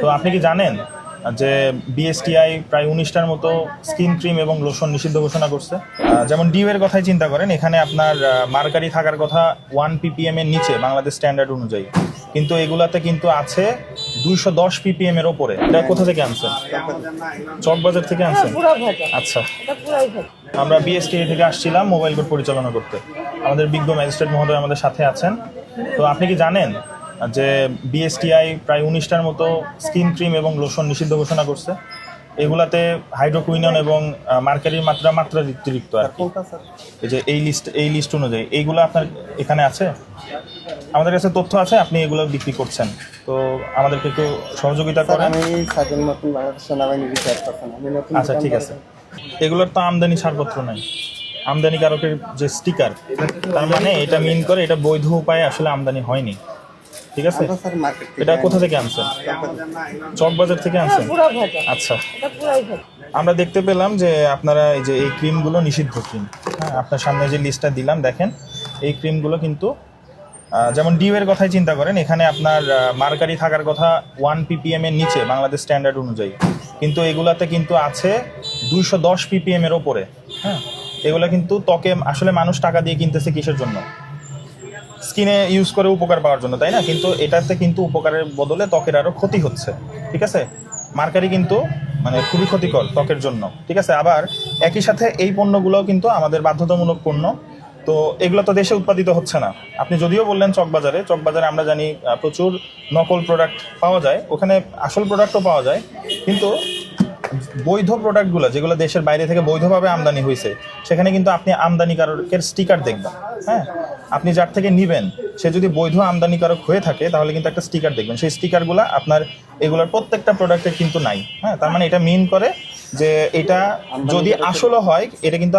তো আপনি কি জানেন যে বিএসটিআই প্রায় উনিশটার মতো স্কিন ক্রিম এবং লোশন নিষিদ্ধ ঘোষণা করছে? যেমন ডিউ এর কথাই চিন্তা করেন এখানে আপনার মার্কারি থাকার কথা ওয়ান পিপিএম এর নিচে বাংলাদেশ স্ট্যান্ডার্ড অনুযায়ী। কিন্তু এগুলাতে কিন্তু আছে দুইশো দশ পিপিএম এর ওপরে। এটা কোথা থেকে আনছেন? চকবাজার থেকে আনছেন? আচ্ছা। আমরা বিএসটিআই থেকে আসছিলাম মোবাইল কোড পরিচালনা করতে। আমাদের বিজ্ঞ ম্যাজিস্ট্রেট মহোদয় আমাদের সাথে আছেন। তো আপনি কি জানেন যে বিএসটিআই প্রায় উনিশটার মতো স্কিন ক্রিম এবং লোশন নিষিদ্ধ ঘোষণা করছে। এগুলাতে হাইড্রোকুইনন এবং মার্কারির মাত্রা মাত্রা অতিরিক্ত আর কি। এই যে এই লিস্ট এই লিস্ট অনুযায়ী। এইগুলো আপনার এখানে আছে? আমাদের কাছে তথ্য আছে আপনি এগুলো বিক্রি করছেন। তো আমাদেরকে একটু সহযোগিতা করেন। আচ্ছা ঠিক আছে। এগুলোর তো আমদানি ছাড়পত্র নাই। আমদানিকারকের যে স্টিকার তার মানে এটা মিন করে এটা বৈধ উপায়ে আসলে আমদানি হয়নি। ঠিক আছে? মার্কেট এটা কোথা থেকে আনছেন? চকবাজার থেকে আনছেন? আচ্ছা। এটা পুরাই ভেজা আমরা দেখতে পেলাম যে আপনারা এই যে এই ক্রিমগুলো নিষিদ্ধ ক্রিম। হ্যাঁ আপনার সামনে যে লিস্টটা দিলাম দেখেন এই ক্রিমগুলো কিন্তু যেমন ডিউ এর কথাই চিন্তা করেন এখানে আপনার মার্কারি থাকার কথা ওয়ান পিপিএম এর নিচে বাংলাদেশ স্ট্যান্ডার্ড অনুযায়ী। কিন্তু এগুলাতে কিন্তু আছে দুইশো দশ পিপিএম এর ওপরে। হ্যাঁ এগুলো কিন্তু ত্বকে আসলে মানুষ টাকা দিয়ে কিনতেছে কিসের জন্য? স্কিনে ইউজ করে উপকার পাওয়ার জন্য, তাই না? কিন্তু এটাতে কিন্তু উপকারের বদলে ত্বকের আরও ক্ষতি হচ্ছে, ঠিক আছে? মার্কারি কিন্তু মানে খুবই ক্ষতিকর ত্বকের জন্য, ঠিক আছে? আবার একই সাথে এই পণ্যগুলোও কিন্তু আমাদের বাধ্যতামূলক পণ্য, তো এগুলো তো দেশে উৎপাদিত হচ্ছে না। আপনি যদিও বললেন চকবাজারে চকবাজারে আমরা জানি প্রচুর নকল প্রোডাক্ট পাওয়া যায়, ওখানে আসল প্রোডাক্টও পাওয়া যায়, কিন্তু বৈধ প্রোডাক্টগুলো যেগুলো দেশের বাইরে থেকে বৈধভাবে আমদানি হয়েছে সেখানে কিন্তু আপনি আমদানিকারকের স্টিকার দেখবেন হ্যাঁ? আপনি যার থেকে নিবেন সে যদি বৈধ আমদানিকারক হয়ে থাকে তাহলে কিন্তু একটা স্টিকার দেখবেন। সেই স্টিকারগুলো আপনার এগুলোর প্রত্যেকটা প্রোডাক্টের কিন্তু নাই হ্যাঁ? তার মানে এটা মিন করে যে এটা যদি আসলে হয় এটা কিন্তু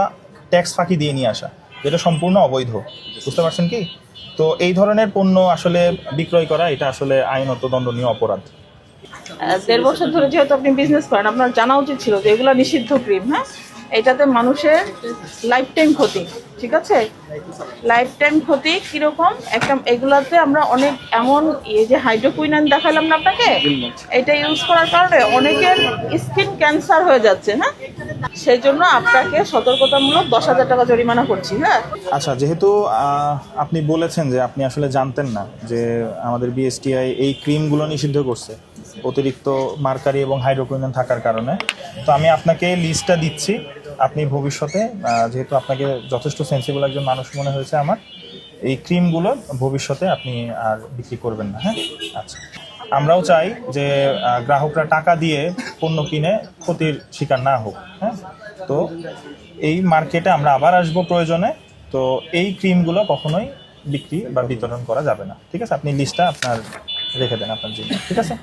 ট্যাক্স ফাঁকি দিয়ে নিয়ে আসা যেটা সম্পূর্ণ অবৈধ বুঝতে পারছেন কি? তো এই ধরনের পণ্য আসলে বিক্রয় করা এটা আসলে আইনত দণ্ডনীয় অপরাধ। দেড় বছর ধরে যেহেতু আপনি বিজনেস করেন আপনার জানা উচিত ছিল যে এগুলো নিষিদ্ধ ক্রিম হ্যাঁ? এটাতে মানুষের লাইফ টাইম ক্ষতি ঠিক আছে? লাইফ টাইম ক্ষতি কীরকম? একটা এগুলাতে আমরা অনেক এমন এই যে হাইড্রোকুইনান দেখালাম না আপনাকে? এটা ইউজ করার কারণে অনেকের স্কিন ক্যান্সার হয়ে যাচ্ছে হ্যাঁ? সেই জন্য আপনাকে সতর্কতামূলক দশ হাজার টাকা জরিমানা করছি হ্যাঁ? আচ্ছা যেহেতু আপনি বলেছেন যে আপনি আসলে জানতেন না যে আমাদের বিএসটিআই এই ক্রিমগুলো নিষিদ্ধ করছে অতিরিক্ত মার্কারি এবং হাইড্রোকুইনন থাকার কারণে। তো আমি আপনাকে লিস্টটা দিচ্ছি। আপনি ভবিষ্যতে যেহেতু আপনাকে যথেষ্ট সেন্সিবল একজন মানুষ মনে হয়েছে আমার, এই ক্রিমগুলো ভবিষ্যতে আপনি আর বিক্রি করবেন না হ্যাঁ? আচ্ছা। আমরাও চাই যে গ্রাহকরা টাকা দিয়ে পণ্য কিনে ক্ষতির শিকার না হোক হ্যাঁ? তো এই মার্কেটে আমরা আবার আসব প্রয়োজনে। তো এই ক্রিমগুলো কখনোই বিক্রি বা বিতরণ করা যাবে না, ঠিক আছে? আপনি লিস্টটা আপনার রেখে দেন আপনার জন্য, ঠিক আছে?